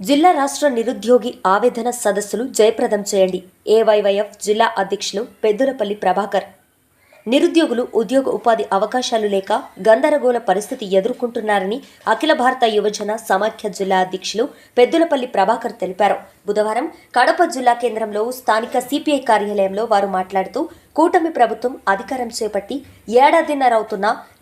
జిల్లా రాష్ట్ర నిరుద్యోగి ఆవేదన సదస్సులు జయప్రదం చేయండి. ఏవైవైఎఫ్ జిల్లా అధ్యక్షులు పెద్దులపల్లి ప్రభాకర్. నిరుద్యోగులు ఉద్యోగ ఉపాధి అవకాశాలు లేక గందరగోళ పరిస్థితి ఎదుర్కొంటున్నారని అఖిల భారత యువజన సమాఖ్య జిల్లా అధ్యక్షులు పెద్దులపల్లి ప్రభాకర్ తెలిపారు. బుధవారం కడప జిల్లా కేంద్రంలో స్థానిక సిపిఐ కార్యాలయంలో వారు మాట్లాడుతూ కూటమి ప్రభుత్వం అధికారం చేపట్టి ఏడాదిన్నర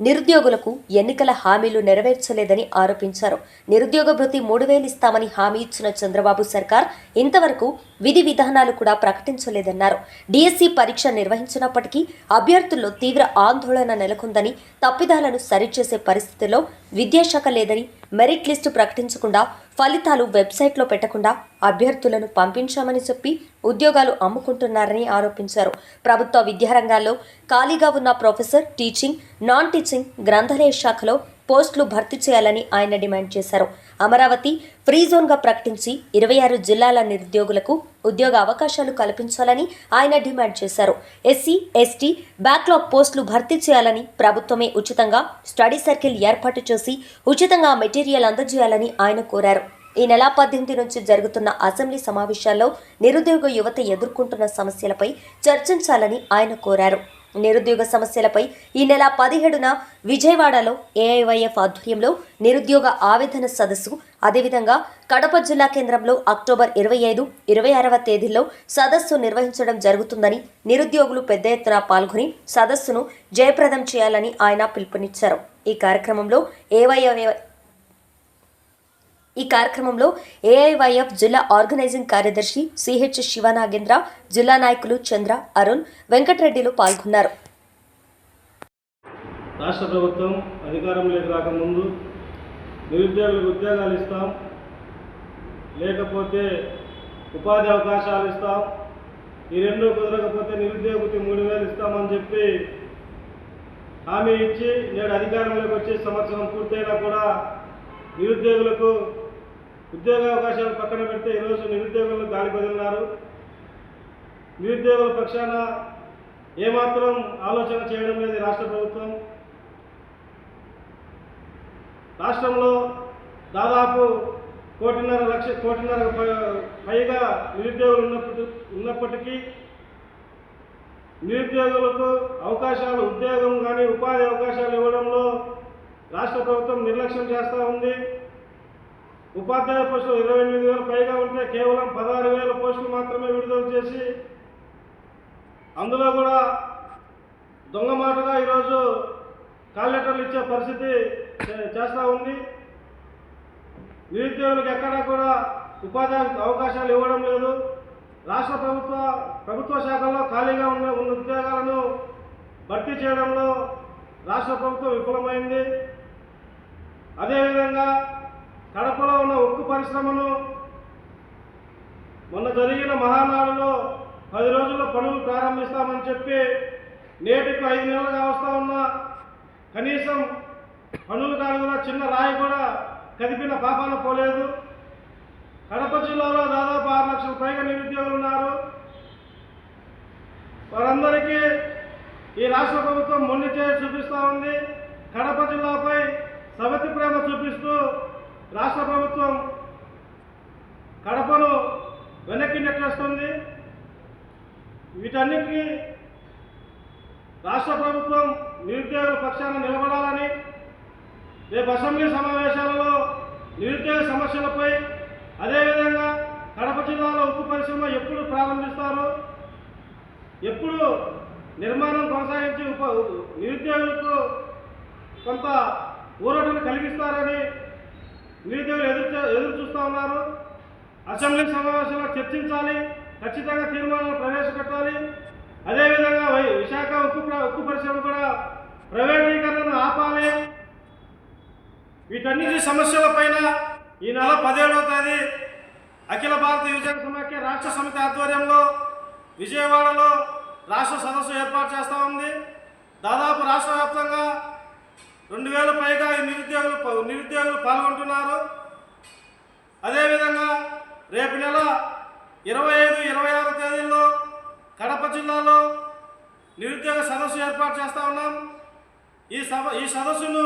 నిరుద్యోగులకు ఎన్నికల హామీలు నెరవేర్చలేదని ఆరోపించారు. నిరుద్యోగ భృతి మూడు వేలు ఇస్తామని హామీ ఇచ్చిన చంద్రబాబు సర్కార్ ఇంతవరకు విధి విధానాలు కూడా ప్రకటించలేదన్నారు. డిఎస్సి పరీక్ష నిర్వహించినప్పటికీ అభ్యర్థుల్లో తీవ్ర ఆందోళన నెలకొందని తప్పిదాలను సరిచేసే పరిస్థితిలో విద్యాశాఖ లేదని మెరిట్ లిస్టు ప్రకటించకుండా ఫలితాలు వెబ్సైట్లో పెట్టకుండా అభ్యర్థులను పంపించామని చెప్పి ఉద్యోగాలు అమ్ముకుంటున్నారని ఆరోపించారు. ప్రభుత్వ విద్యారంగాల్లో ఖాళీగా ఉన్న ప్రొఫెసర్ టీచింగ్ నాన్ టీచింగ్ గ్రంథాలయ శాఖలో పోస్టులు భర్తీ చేయాలని ఆయన డిమాండ్ చేశారు. అమరావతి ఫ్రీ జోన్గా ప్రకటించి ఇరవై ఆరు జిల్లాల నిరుద్యోగులకు ఉద్యోగ అవకాశాలు కల్పించాలని ఆయన డిమాండ్ చేశారు. ఎస్సీ ఎస్టీ బ్యాక్లాగ్ పోస్టులు భర్తీ చేయాలని ప్రభుత్వమే ఉచితంగా స్టడీ సర్కిల్ ఏర్పాటు చేసి ఉచితంగా మెటీరియల్ అందజేయాలని ఆయన కోరారు. ఈ నెల పద్దెనిమిది నుంచి జరుగుతున్న అసెంబ్లీ సమావేశాల్లో నిరుద్యోగ యువత ఎదుర్కొంటున్న సమస్యలపై చర్చించాలని ఆయన కోరారు. నిరుద్యోగ సమస్యలపై ఈ నెల పదిహేడున విజయవాడలో ఏఐవైఎఫ్ ఆధ్వర్యంలో నిరుద్యోగ ఆవేదన సదస్సు. అదేవిధంగా కడప జిల్లా కేంద్రంలో అక్టోబర్ ఇరవై ఐదు ఇరవై ఆరవ తేదీల్లో సదస్సు నిర్వహించడం జరుగుతుందని నిరుద్యోగులు పెద్ద ఎత్తున పాల్గొని సదస్సును జయప్రదం చేయాలని ఆయన పిలుపునిచ్చారు. ఈ కార్యక్రమంలో ఏవైఎఫ్ ఈ కార్యక్రమంలో ఏఐవైఎఫ్ జిల్లా ఆర్గనైజింగ్ కార్యదర్శి సిహెచ్ శివనాగేంద్ర జిల్లా నాయకులు చంద్ర అరుణ్ వెంకటరెడ్డిలు పాల్గొన్నారు. రాష్ట్ర ప్రభుత్వం అధికారంలోకి రాకముందు నిరుద్యోగులకు ఉద్యోగాలు ఇస్తాం. లేకపోతే ఉపాధి అవకాశాలు ఇస్తాం. ఈ రెండు కుదరకపోతే నిరుద్యోగతి మూడు వేలు ఇస్తామని చెప్పి హామీ ఇచ్చి నేడు అధికారంలోకి వచ్చే సంవత్సరం పూర్తయినా కూడా నిరుద్యోగులకు ఉద్యోగ అవకాశాలు పక్కన పెడితే ఈరోజు నిరుద్యోగులను గాలి బదిలినారు నిరుద్యోగుల పక్షాన ఏమాత్రం ఆలోచన చేయడం లేదు రాష్ట్ర ప్రభుత్వం. రాష్ట్రంలో దాదాపు కోటిన్నర లక్ష కోటిన్నర పై- పైగా నిరుద్యోగులు ఉన్నప్పటి ఉన్నప్పటికీ నిరుద్యోగులకు అవకాశాలు ఉద్యోగం కానీ ఉపాధి అవకాశాలు ఇవ్వడంలో రాష్ట్ర ప్రభుత్వం నిర్లక్ష్యం చేస్తూ ఉంది. ఉపాధ్యాయ పోస్టులు ఇరవై ఎనిమిది వేలు పైగా ఉంటే కేవలం పదహారు వేల పోస్టులు మాత్రమే విడుదల చేసి అందులో కూడా దొంగ మాటగా ఈరోజు కాల్ లెటర్లు ఇచ్చే పరిస్థితి చేస్తూ ఉంది. నిరుద్యోగులకు ఎక్కడా కూడా ఉపాధి అవకాశాలు ఇవ్వడం లేదు. రాష్ట్ర ప్రభుత్వ ప్రభుత్వ శాఖల్లో ఖాళీగా ఉన్న ఉన్న ఉద్యోగాలను భర్తీ చేయడంలో రాష్ట్ర ప్రభుత్వం విఫలమైంది. అదేవిధంగా కడపలో ఉన్న ఉక్కు పరిశ్రమను మొన్న జరిగిన మహానాడులో పది రోజుల్లో పనులు ప్రారంభిస్తామని చెప్పి నేటికి ఐదు నెలలుగా వస్తూ ఉన్న కనీసం పనులు కాదు చిన్న రాయి కూడా కదిపిన పాపాన పోలేదు. కడప జిల్లాలో దాదాపు ఆరు లక్షల పైగా నిరుద్యోగులు ఉన్నారు. వారందరికీ ఈ రాష్ట్ర ప్రభుత్వం మొండి చూపిస్తూ ఉంది. కడప జిల్లాపై సవతి ప్రేమ చూపిస్తూ రాష్ట్ర ప్రభుత్వం కడపను వెనక్కి నెట్టేస్తుంది. వీటన్నిటికీ రాష్ట్ర ప్రభుత్వం నిరుద్యోగుల పక్షాన నిలబడాలని రేపు అసెంబ్లీ సమావేశాలలో నిరుద్యోగ సమస్యలపై అదేవిధంగా కడప జిల్లాలో ఉక్కు పరిశ్రమ ఎప్పుడు ప్రారంభిస్తారు? ఎప్పుడు నిర్మాణం కొనసాగించి ఉప నిరుద్యోగులకు కొంత ఊరటను కలిగిస్తారని నిరుద్యోగులు ఎదురు ఎదురు చూస్తూ ఉన్నారు. అసెంబ్లీ సమావేశంలో చర్చించాలి ఖచ్చితంగా తీర్మానాలు ప్రవేశపెట్టాలి. అదేవిధంగా విశాఖ ఉక్కు ఉక్కు పరిశ్రమ కూడా ప్రైవేటీకరణను ఆపాలి. వీటన్నిటి సమస్యలపైన ఈ నెల పదిహేడవ తేదీ అఖిల భారత యువజన సమాఖ్య రాష్ట్ర సమితి ఆధ్వర్యంలో విజయవాడలో రాష్ట్ర సదస్సు ఏర్పాటు చేస్తూ ఉంది. దాదాపు రాష్ట్ర వ్యాప్తంగా రెండు వేల పైగా ఈ నిరుద్యోగులు నిరుద్యోగులు పాల్గొంటున్నారు. అదేవిధంగా రేపు నెల ఇరవై ఐదు ఇరవై ఆరు తేదీల్లో కడప జిల్లాలో నిరుద్యోగ సదస్సు ఏర్పాటు చేస్తూ ఉన్నాం. ఈ సభ ఈ సదస్సును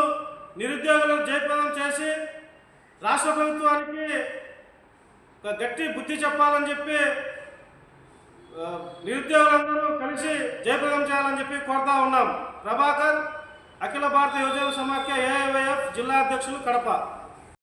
నిరుద్యోగులకు జయప్రదం చేసి రాష్ట్ర ప్రభుత్వానికి ఒక గట్టి బుద్ధి చెప్పాలని చెప్పి నిరుద్యోగులందరూ కలిసి జయప్రదం చేయాలని చెప్పి కోరుతా ఉన్నాం. ప్రభాకర్ అఖిల భారత యువజన సమాఖ్య ఏఐవైఎఫ్ జిల్లా అధ్యక్షులు కడప.